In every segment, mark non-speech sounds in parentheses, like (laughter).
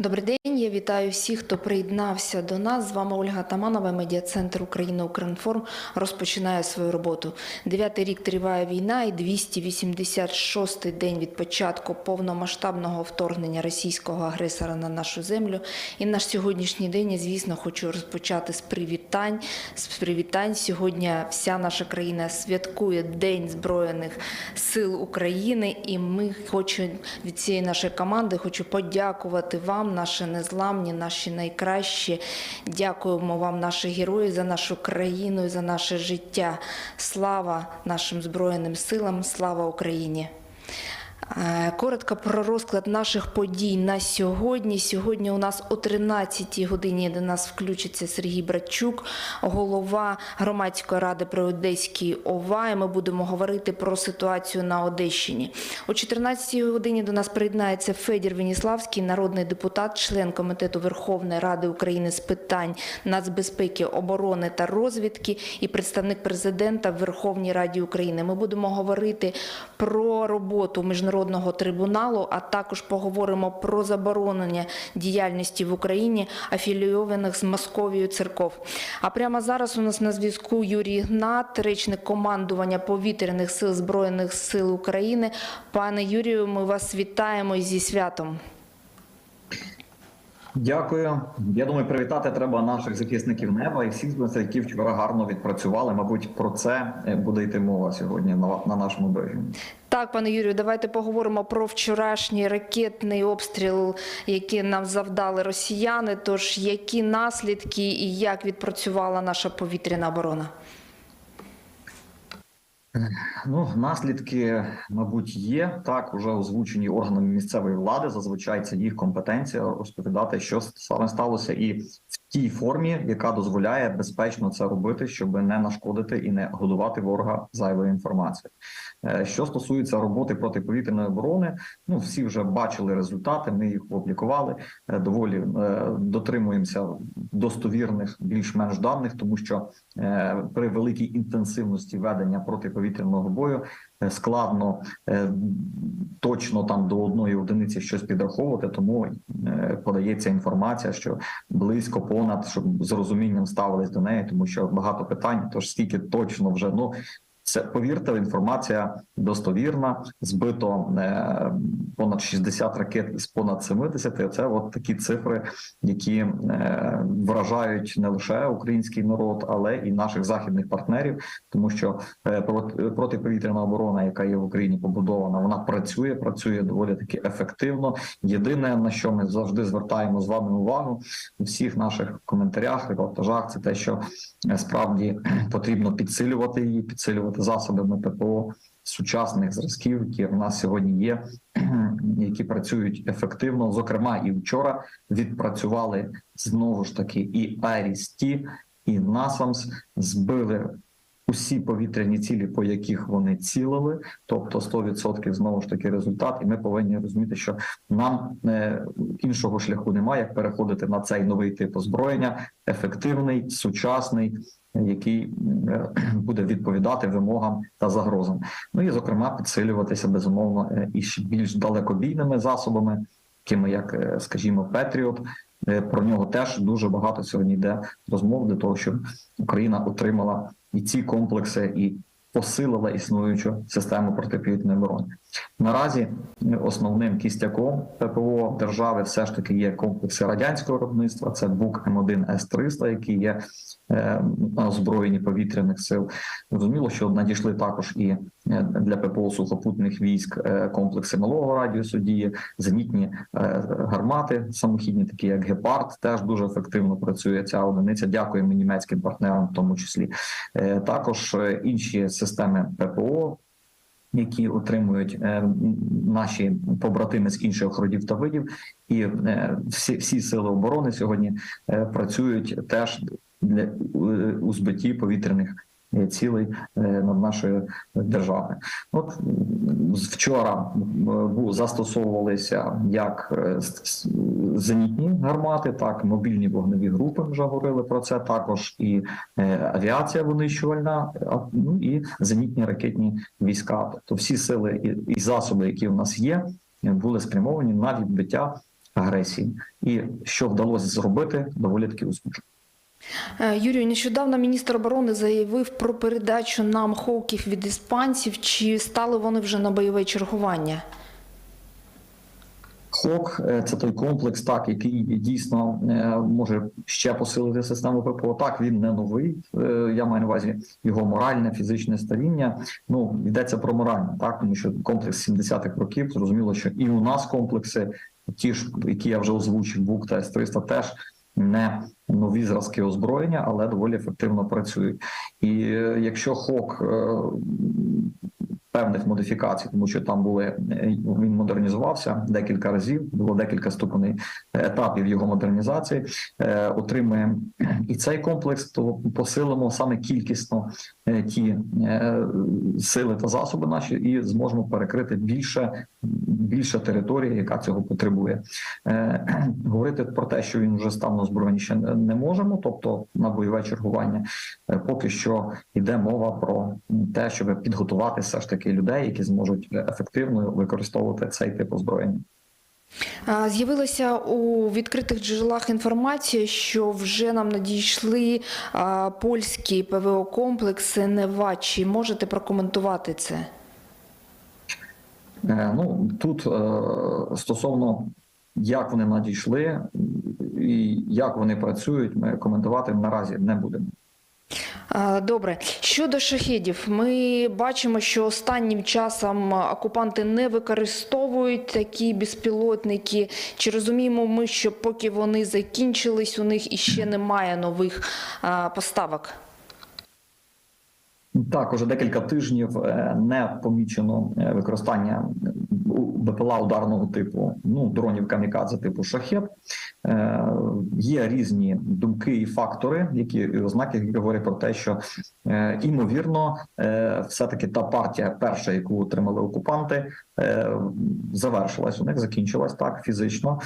Добрий день. Я вітаю всіх, хто приєднався до нас. З вами Ольга Таманова, медіа-центр Україна Укрінформ розпочинає свою роботу. Дев'ятий рік триває війна, і 286-й день від початку повномасштабного вторгнення російського агресора на нашу землю. І наш сьогоднішній день, я, звісно, хочу розпочати з привітань. З привітань сьогодні вся наша країна святкує День Збройних сил України, і ми хочемо від цієї нашої команди хочу подякувати вам, наші незламні, наші найкращі. Дякуємо вам, наші герої, за нашу країну і за наше життя. Слава нашим збройним силам, слава Україні! Е, Коротко про розклад наших подій на сьогодні. Сьогодні у нас о 13 годині до нас включиться Сергій Братчук, голова громадської ради при Одеській ОВА. І ми будемо говорити про ситуацію на Одещині. О 14 годині до нас приєднається Федір Веніславський, народний депутат, член комітету Верховної Ради України з питань нацбезпеки, оборони та розвідки і представник президента в Верховній Раді України. Ми будемо говорити про роботу міжнародного трибуналу, а також поговоримо про заборонення діяльності в Україні афілійованих з Московією церков. А прямо зараз у нас на зв'язку Юрій Гнат, речник командування повітряних сил Збройних сил України. Пане Юрію, ми вас вітаємо зі святом. Дякую. Я думаю, привітати треба наших захисників неба і всіх з які вчора гарно відпрацювали. Мабуть, про це е, буде йти мова сьогодні на, на нашому брифінгу. Так, пане Юрію, давайте поговоримо про вчорашній ракетний обстріл, який нам завдали росіяни. Тож які наслідки і як відпрацювала наша повітряна оборона? Ну, наслідки, мабуть, є так. Уже озвучені органами місцевої влади. Зазвичай це їх компетенція розповідати, що саме сталося, і в тій формі, яка дозволяє безпечно це робити, щоб не нашкодити і не годувати ворога зайвою інформацією. Е, Що стосується роботи протиповітряної оборони, ну всі вже бачили результати. Ми їх опублікували. Е, Доволі е, дотримуємося достовірних більш-менш даних, тому що при великій інтенсивності ведення протиповітряного бою е, складно е, точно там до одної одиниці щось підраховувати. Тому е, подається інформація, що близько понад щоб з розумінням ставились до неї, тому що багато питань. Тож скільки точно вже ну. Це повірте, інформація достовірна. Збито е, понад 60 ракет із понад 70. Це от такі цифри, які е, вражають не лише український народ, але і наших західних партнерів, тому що е, протиповітряна оборона, яка є в Україні побудована, вона працює, працює доволі таки ефективно. Єдине на що ми завжди звертаємо з вами увагу у всіх наших коментарях, репортажах, це те, що справді потрібно підсилювати її, підсилювати засобами ППО сучасних зразків, які в нас сьогодні є, (clears throat) які працюють ефективно. Зокрема, і вчора відпрацювали знову ж таки і Айріс-Ті, і Насамс збили. Усі повітряні цілі, по яких вони цілили, тобто 100% знову ж таки результат, і ми повинні розуміти, що нам е, іншого шляху немає, як переходити на цей новий тип озброєння, ефективний, сучасний, який е, (clears throat) буде відповідати вимогам та загрозам. Ну і зокрема підсилюватися безумовно е, і більш далекобійними засобами, такими як, е, скажімо, Петріот. Про нього теж дуже багато сьогодні йде розмов для того, щоб Україна отримала і ці комплекси, і посилила існуючу систему протиповітряної оборони. Наразі е, основним кістяком ППО держави все ж таки є комплекси радянського виробництва. Це БУК М1 С-300, які є е, на повітряних сил. Зрозуміло, що надійшли також і е, для ППО сухопутних військ комплекси малого радіусу дії, зенітні гармати самохідні, такі як Гепард, теж дуже ефективно працює ця одиниця. Дякуємо німецьким партнерам, в тому числі також інші системи ППО. Які отримують е, наші побратими з інших родів та видів, і е, всі, всі сили оборони сьогодні е, працюють теж для у збитті повітряних цілей е, над нашою державою. От вчора застосовувалися як е, зенітні гармати, так мобільні вогневі групи. Вже говорили про це. Також і е, авіація винищувальна, ну і зенітні ракетні війська. Тобто всі сили і засоби, які в нас є, були спрямовані на відбиття агресії, і що вдалося зробити, доволі таки успішно. Е, Юрію, нещодавно міністр оборони заявив про передачу нам ховків від іспанців. Чи стали вони вже на бойове чергування? Хок е, це той комплекс, так який дійсно е, може ще посилити систему ППО. Так він не новий. Я маю на увазі його моральне, фізичне старіння. Ну йдеться про моральне, так тому що комплекс 70-х років зрозуміло, що і у нас комплекси, ті ж, які я вже озвучив, БУК та С-300 теж не нові зразки озброєння, але доволі ефективно працюють. І е, якщо хок е, певних модифікацій, тому що там були е, він модернізувався декілька разів, було декілька ступеней етапів його модернізації. Отримує і цей комплекс, то посилимо саме кількісно ті сили та засоби наші, і зможемо перекрити більше більше території, яка цього потребує. Е, (clears throat) Говорити про те, що він вже став на озброєнні, ще не можемо, тобто на бойове чергування. Е, Поки що йде мова про те, щоб підготувати все ж таки людей, які зможуть ефективно використовувати цей тип озброєння. З'явилася у відкритих джерелах інформація, що вже нам надійшли польські ПВО комплекси Нева. Чи можете прокоментувати це? Е, Ну тут е, стосовно як вони надійшли і як вони працюють, ми коментувати наразі не будемо. Добре, щодо шахедів, ми бачимо, що останнім часом окупанти не використовують такі безпілотники. Чи розуміємо ми, що поки вони закінчились, у них іще немає нових поставок? Так, уже декілька тижнів е, не помічено е, використання БПЛА ударного типу, ну дронів камікадзе типу шахет. Е, Є різні думки і фактори, які і ознаки які говорять про те, що імовірно, е, все-таки та партія, перша, яку отримали окупанти, завершилась. У них закінчилась так фізично.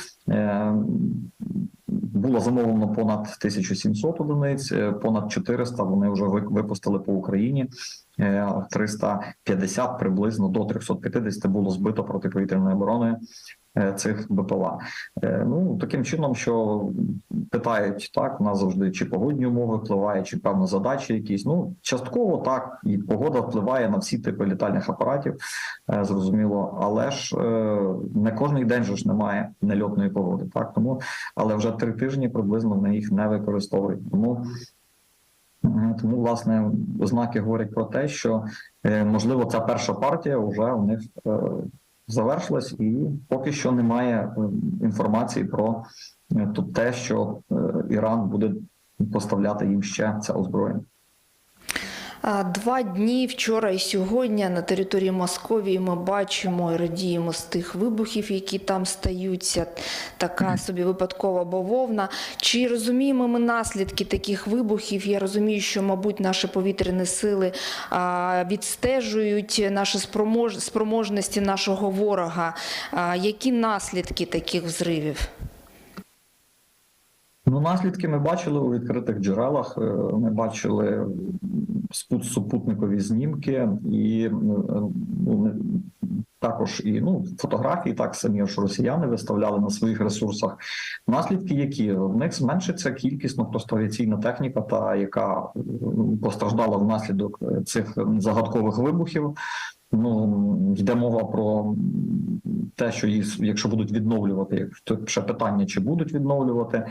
Е, було замовлено понад 1700 одиниць, е, понад 400 вони вже ви- випустили по Україні. Е, 350 приблизно до 350 було збито протиповітряної оборони е, цих БПЛА. Е, Ну таким чином, що питають так, у нас завжди чи погодні умови впливає, чи певні задачі якісь. Ну частково так, і погода впливає на всі типи літальних апаратів, е, зрозуміло, але ж е, не кожний день ж немає нельотної погоди. Так тому, але вже три тижні приблизно вони їх не використовують. Тому Е, Тому, власне, ознаки говорять про те, що е, можливо ця перша партія вже у них е, завершилась, і поки що немає е, інформації про е, те, що е, Іран буде поставляти їм ще це озброєння. Два дні вчора і сьогодні на території Московії ми бачимо і радіємо з тих вибухів, які там стаються. Така собі випадкова бавовна. Чи розуміємо ми наслідки таких вибухів? Я розумію, що, мабуть, наші повітряні сили відстежують наші спромож... спроможності нашого ворога. Які наслідки таких взривів? Ну, наслідки ми бачили у відкритих джерелах. е, Ми бачили супутникові знімки і е, ну, також і ну фотографії, так самі ж росіяни виставляли на своїх ресурсах. Наслідки, які в них зменшиться кількісно просто техніка, та яка е, постраждала внаслідок е, цих загадкових вибухів. Ну йде мова про те, що їх, якщо будуть відновлювати, як ще питання, чи будуть відновлювати,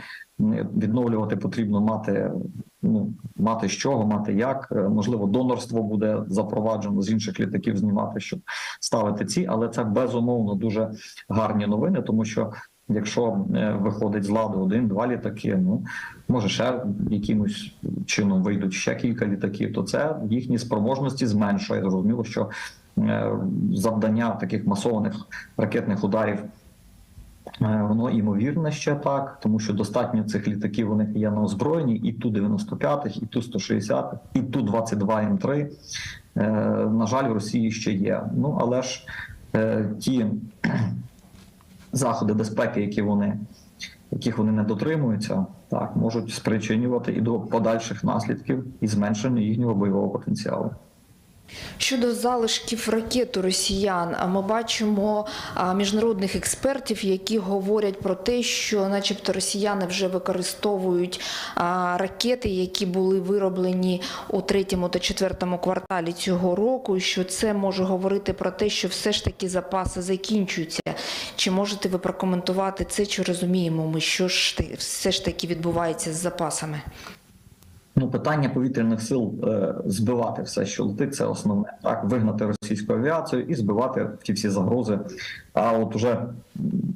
відновлювати потрібно мати ну мати з чого, мати як. Е, Можливо, донорство буде запроваджено з інших літаків знімати, щоб ставити ці, але це безумовно дуже гарні новини, тому що. Якщо е, виходить з ладу один-два літаки, ну може ще якимось чином вийдуть ще кілька літаків, то це їхні спроможності зменшує. Зрозуміло, що завдання таких масованих ракетних ударів Е, Воно імовірне ще так, тому що достатньо цих літаків них є на озброєнні, і ту 95-х, і ту 160 і ту 22 М3. Е, На жаль, в Росії ще є. Ну але ж е, ті (clears throat) заходи безпеки, які вони, яких вони не дотримуються, так можуть спричинювати і до подальших наслідків і зменшення їхнього бойового потенціалу. Щодо залишків ракет у росіян, ми бачимо міжнародних експертів, які говорять про те, що, начебто, росіяни вже використовують ракети, які були вироблені у третьому та четвертому кварталі цього року, що це може говорити про те, що все ж таки запаси закінчуються. Чи можете ви прокоментувати це? Чи розуміємо ми, що ж все ж таки відбувається з запасами? Ну, питання повітряних сил е, збивати все, що летить, це основне. Так, вигнати російську авіацію і збивати ті всі загрози. А от уже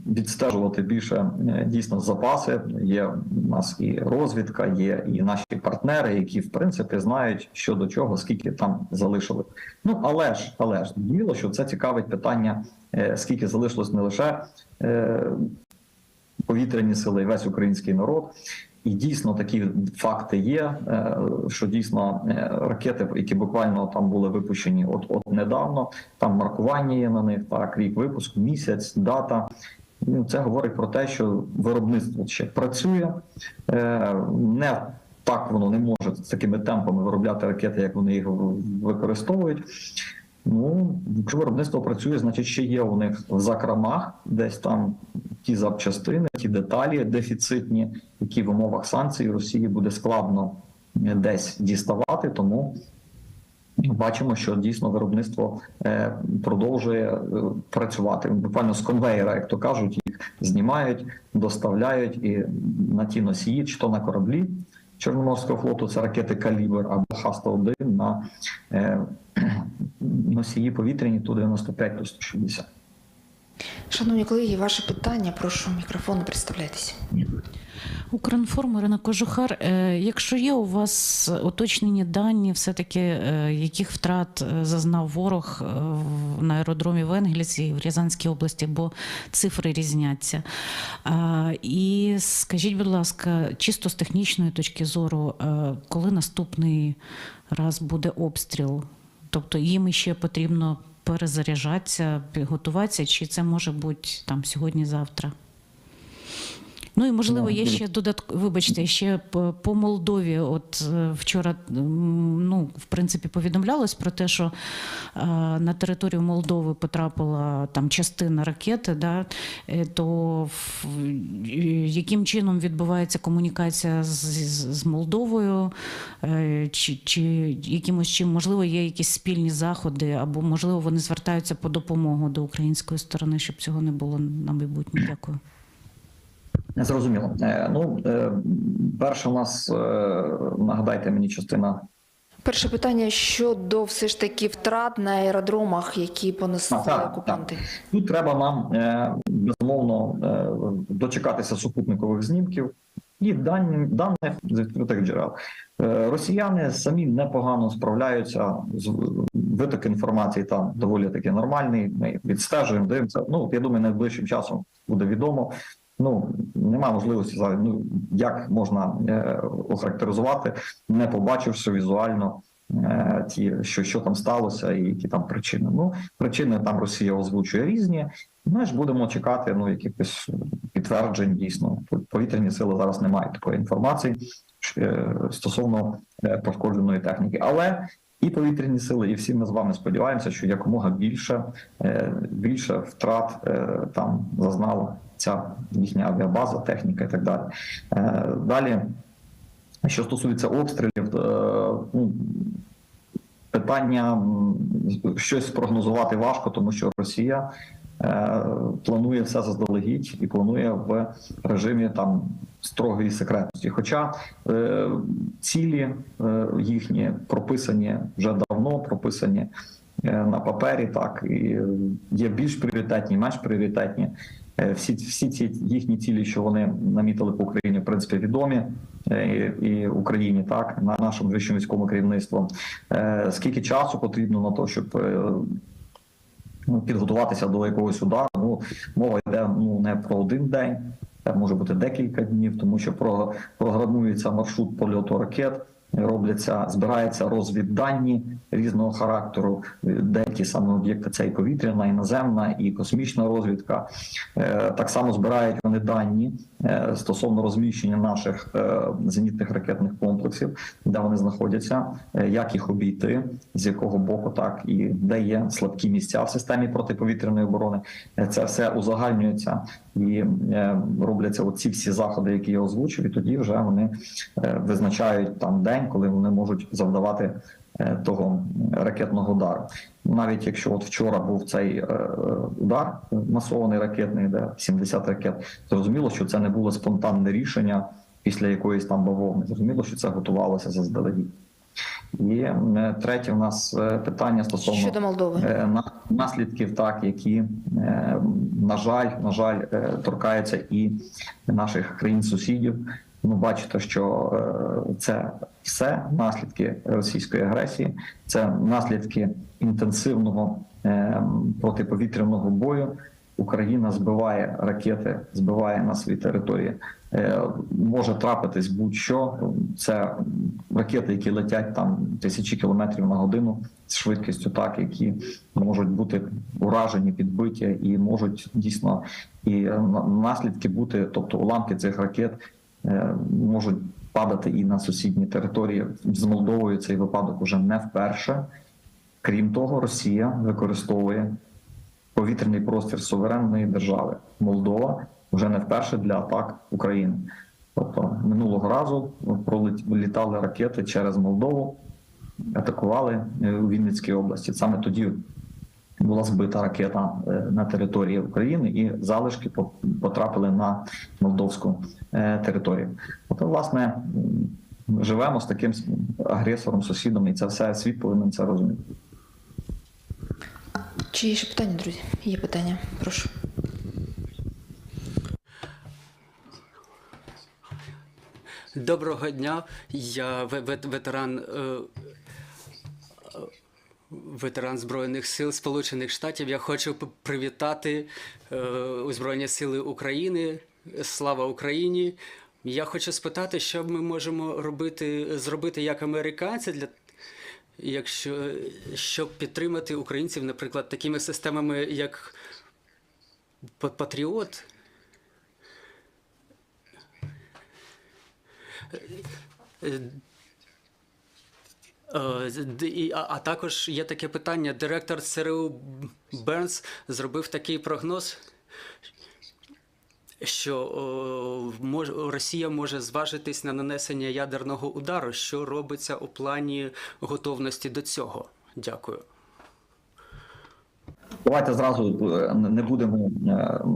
відстежувати більше е, дійсно запаси. Є у нас і розвідка, є і наші партнери, які в принципі знають, що до чого, скільки там залишили. Ну але ж, але ж діло, що це цікавить питання, е, скільки залишилось не лише. Повітряні сили, і весь український народ. І дійсно такі факти є, е, що дійсно е, ракети, які буквально там були випущені от от недавно, там маркування є на них, так рік випуску, місяць, дата. Це говорить про те, що виробництво ще працює, Е, не так воно не може з такими темпами виробляти ракети, як вони їх використовують. Ну, якщо виробництво працює, значить ще є у них в закромах десь там ті запчастини, ті деталі дефіцитні, які в умовах санкцій Росії буде складно десь діставати. Тому бачимо, що дійсно виробництво е, продовжує е, працювати. Буквально з конвейера, як то кажуть, їх знімають, доставляють і на ті носії, чи то на кораблі. Чорноморського флоту це ракети Калібр або Х-101 на е, носії повітряні Ту-95 Ту-160. Шановні колеги, ваше питання, прошу мікрофон, представляйтеся. Укрінформ Ірина Кожухар. Е, Якщо є у вас уточнені дані, все-таки е, яких втрат е, зазнав ворог в- на аеродромі в Енгельсі і в Рязанській області, бо цифри різняться. І скажіть, будь ласка, чисто з технічної точки зору, коли наступний раз буде обстріл? Тобто їм ще потрібно перезаряджатися, підготуватися, чи це може бути там сьогодні-завтра? Ну і можливо, є Ну, ще додатково, вибачте, ще по, Молдові. От е, вчора ну, в принципі повідомлялось про те, що е, на територію Молдови потрапила там частина ракети, да, е, то яким чином відбувається комунікація з, з, Молдовою, чи, чи якимось чим, можливо, є якісь спільні заходи, або можливо вони звертаються по допомогу до української сторони, щоб цього не було на майбутнє. Дякую. Зрозуміло. Е, Ну, е, перше у нас, е, нагадайте мені, частина Перше питання щодо все ж таки втрат на аеродромах, які понесли А, так, окупанти. Тут треба нам безумовно дочекатися супутникових знімків і дані, даних з відкритих джерел. Росіяни самі непогано справляються з виток інформації там доволі таки нормальний. Ми відстежуємо, дивимося. Ну я думаю, найближчим часом буде відомо. Ну немає можливості зараз. Ну як можна е, охарактеризувати, не побачивши візуально е, ті, що, що там сталося, і які там причини. Ну причини там Росія озвучує різні. Ми ж будемо чекати ну якихось підтверджень. Дійсно, повітряні сили зараз не мають такої інформації е, стосовно е, пошкодженої техніки, але. І повітряні сили, і всі ми з вами сподіваємося, що якомога більше е, більше втрат е, там зазнала ця їхня авіабаза, техніка і так далі. Е, Далі, що стосується обстрілів, ну, питання щось спрогнозувати важко, тому що Росія планує все заздалегідь і планує в режимі там строгої секретності. Хоча е, цілі е, їхні прописані вже давно, прописані е, на папері, так і є більш пріоритетні, менш пріоритетні. Е, Всі, всі ці їхні цілі, що вони намітили по Україні, в принципі, відомі е, і, і Україні, так на нашому вищому військовому керівництву. Е, Скільки часу потрібно на те, щоб е, підготуватися до якогось удару? Ну мова йде ну не про один день, це може бути декілька днів, тому що про, програмується маршрут польоту ракет. Робляться, збираються розвіддані різного характеру. Е, Деякі саме об'єкти це і повітряна, і наземна, і космічна розвідка. Е, Так само збирають вони дані е, стосовно розміщення наших зенітних ракетних комплексів, де вони знаходяться, як їх обійти, з якого боку, так і де є слабкі місця в системі протиповітряної оборони. Це все узагальнюється і е, робляться оці всі заходи, які я озвучив, і тоді вже вони е, визначають там день, коли вони можуть завдавати е, того ракетного удару. Навіть якщо от вчора був цей удар масований ракетний, де 70 ракет, зрозуміло, що це не було спонтанне рішення після якоїсь там бавовни. Зрозуміло, що це готувалося заздалегідь. І е, третє у нас е, питання стосовно Щодо Молдови. Е, на- наслідків, так які на жаль, на жаль, торкаються і наших країн-сусідів. Ну, бачите, що це все наслідки російської агресії, це наслідки інтенсивного е, протиповітряного бою. Україна збиває ракети, збиває на своїй території. Е, Може трапитись будь-що. Це ракети, які летять там тисячі кілометрів на годину з швидкістю, так які можуть бути уражені, підбиті, і можуть дійсно і наслідки бути, тобто уламки цих ракет е, можуть падати і на сусідні території. З Молдовою цей випадок уже не вперше. Крім того, Росія використовує повітряний простір суверенної держави Молдова вже не вперше для атак України. Тобто минулого разу пролітали ракети через Молдову, атакували е, у Вінницькій області. Саме тоді була збита ракета е, на території України, і залишки потрапили на молдовську е, територію. Тобто, власне, живемо з таким агресором, сусідом, і це все світ повинен це розуміти. Чи є ще питання, друзі? Є питання. Прошу. Доброго дня. Я ве- ве- ветеран. е, е, Ветеран Збройних сил Сполучених Штатів. Я хочу привітати е, Збройні Сили України. Слава Україні! Я хочу спитати, що ми можемо робити, зробити як американці для якщо щоб підтримати українців, наприклад, такими системами, як Патріот. Е, а також є таке питання. Директор ЦРУ Бернс зробив такий прогноз, що Росія може зважитись на нанесення ядерного удару. Що робиться у плані готовності до цього? Дякую. Давайте зразу е, не будемо е,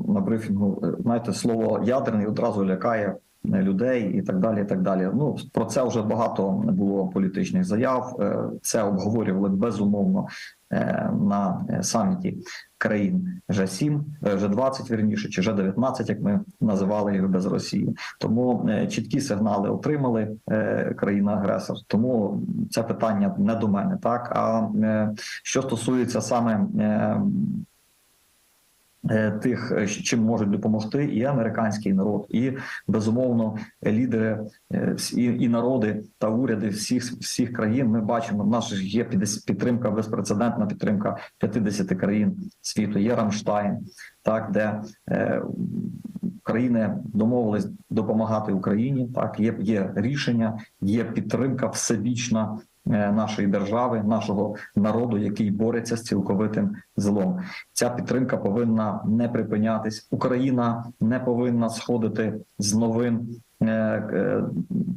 на брифінгу. е, Знаєте, слово ядерний одразу лякає людей і так далі. І так далі. Ну про це вже багато було політичних заяв. Це обговорювали безумовно на е, саміті країн G7, е, G20, вірніше, чи G19, як ми називали їх без Росії. Тому е, чіткі сигнали отримали е, країна-агресор. Тому це питання не до мене. Так а що стосується саме тих, е, чим можуть допомогти, і американський народ, і безумовно лідери е, всі- і народи та уряди всіх всіх країн. Ми бачимо, в нас ж є підтримка, безпрецедентна підтримка 50 країн світу. Є Рамштайн, так де е, країни домовились допомагати Україні. Так є, є рішення, є підтримка всебічна е, нашої держави, нашого народу, який бореться з цілковитим злом. Ця підтримка повинна не припинятись. Україна не повинна сходити з новин е, е,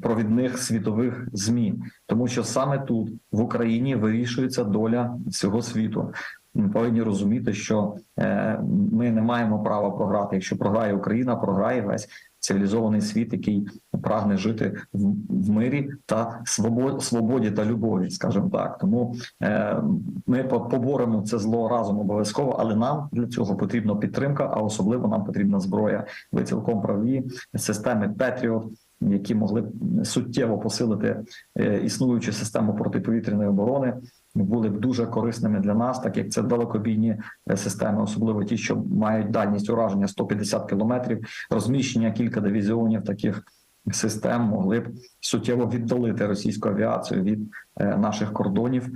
провідних світових змі, тому що саме тут в Україні вирішується доля всього світу. Ми повинні розуміти, що е, ми не маємо права програти. Якщо програє Україна, програє весь цивілізований світ, який прагне жити в, в мирі та свободі, свободі та любові, скажімо так. Тому е, ми по- поборемо це зло разом обов'язково, але нам для цього потрібна підтримка, а особливо нам потрібна зброя. Ви цілком праві системи Петріот. Які могли б суттєво посилити е, існуючу систему протиповітряної оборони, були б дуже корисними для нас, так як це далекобійні е, системи, особливо ті, що мають дальність ураження 150 кілометрів, розміщення кілька дивізіонів таких систем могли б суттєво віддалити російську авіацію від е, наших кордонів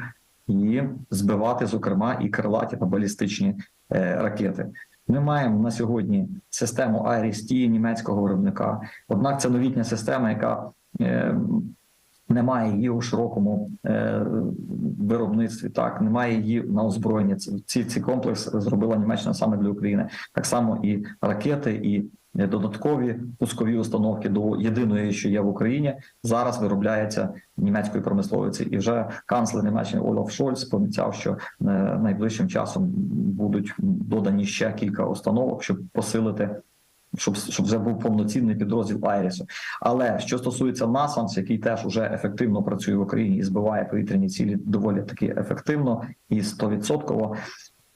і збивати, зокрема, і крилаті та балістичні е, ракети. Ми маємо на сьогодні систему IRIS-T німецького виробника. Однак це новітня система, яка немає її у широкому е, виробництві. Так немає її на озброєнні. Ці, ці комплекс зробила Німеччина саме для України. Так само і ракети, і додаткові пускові установки до єдиної, що є в Україні, зараз виробляється німецькою промисловицею. І вже канцлер Німеччини Олаф Шольц пообіцяв, що е, найближчим часом будуть додані ще кілька установок, щоб посилити. Щоб щоб вже був повноцінний підрозділ Айрісу. Але що стосується Насамс, який теж уже ефективно працює в Україні і збиває повітряні цілі доволі таки ефективно і 100%,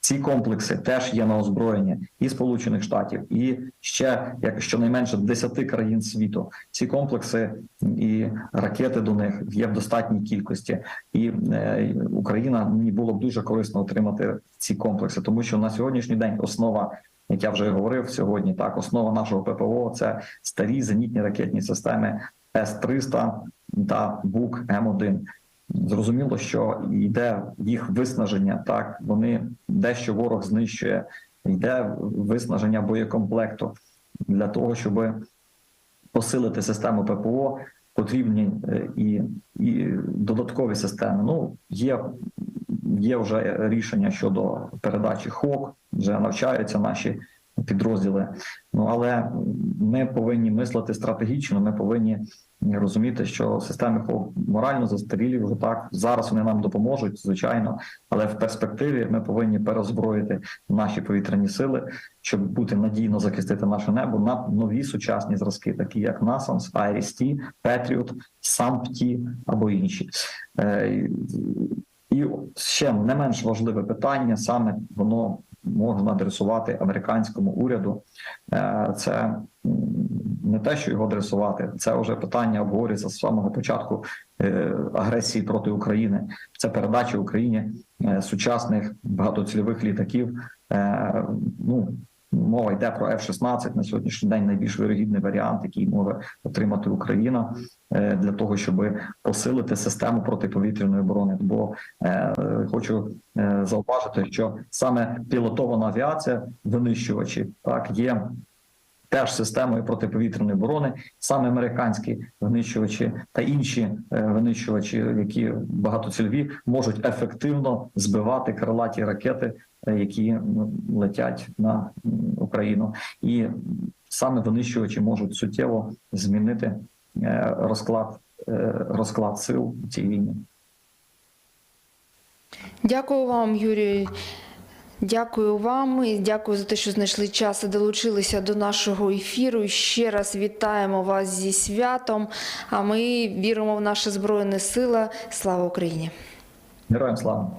ці комплекси теж є на озброєнні і Сполучених Штатів, і ще як щонайменше 10 країн світу. Ці комплекси і ракети до них є в достатній кількості, і е, Україна мені було б дуже корисно отримати ці комплекси, тому що на сьогоднішній день основа. Як я вже говорив сьогодні, так основа нашого ППО це старі зенітні ракетні системи С-300 та БУК М1. Зрозуміло, що йде їх виснаження. Так вони дещо ворог знищує, йде виснаження боєкомплекту для того, щоб посилити систему ППО. Потрібні е, і, і додаткові системи. Ну є, є вже рішення щодо передачі ХОК, вже навчаються наші підрозділи. Ну але ми повинні мислити стратегічно. Ми повинні розуміти, що системи морально застарілі вже так. Зараз вони нам допоможуть, звичайно, але в перспективі ми повинні перезброїти наші повітряні сили, щоб бути надійно захистити наше небо на нові сучасні зразки, такі як NASAMS, IRIS-T, Patriot, SAMP-T або інші. Е, І ще не менш важливе питання саме воно можна адресувати американському уряду. Е, Це не те, що його адресувати, це вже питання обговорюється з самого початку е, агресії проти України. Це передача Україні е, сучасних багатоцільових літаків. Ну мова йде про F-16, на сьогоднішній день найбільш вирогідний варіант, який може отримати Україна е, для того, щоб посилити систему протиповітряної оборони. Бо е, хочу е, зауважити, що саме пілотована авіація, винищувачі, так є. Теж системою протиповітряної оборони, саме американські винищувачі та інші винищувачі, які багатоцільові, можуть ефективно збивати крилаті ракети, які летять на Україну, і саме винищувачі можуть суттєво змінити е, розклад е, розклад сил в цій війні. Дякую вам, Юрій. Дякую вам і дякую за те, що знайшли час і долучилися до нашого ефіру. Ще раз вітаємо вас зі святом. А ми віримо в наші збройні сили. Слава Україні! Героям слава!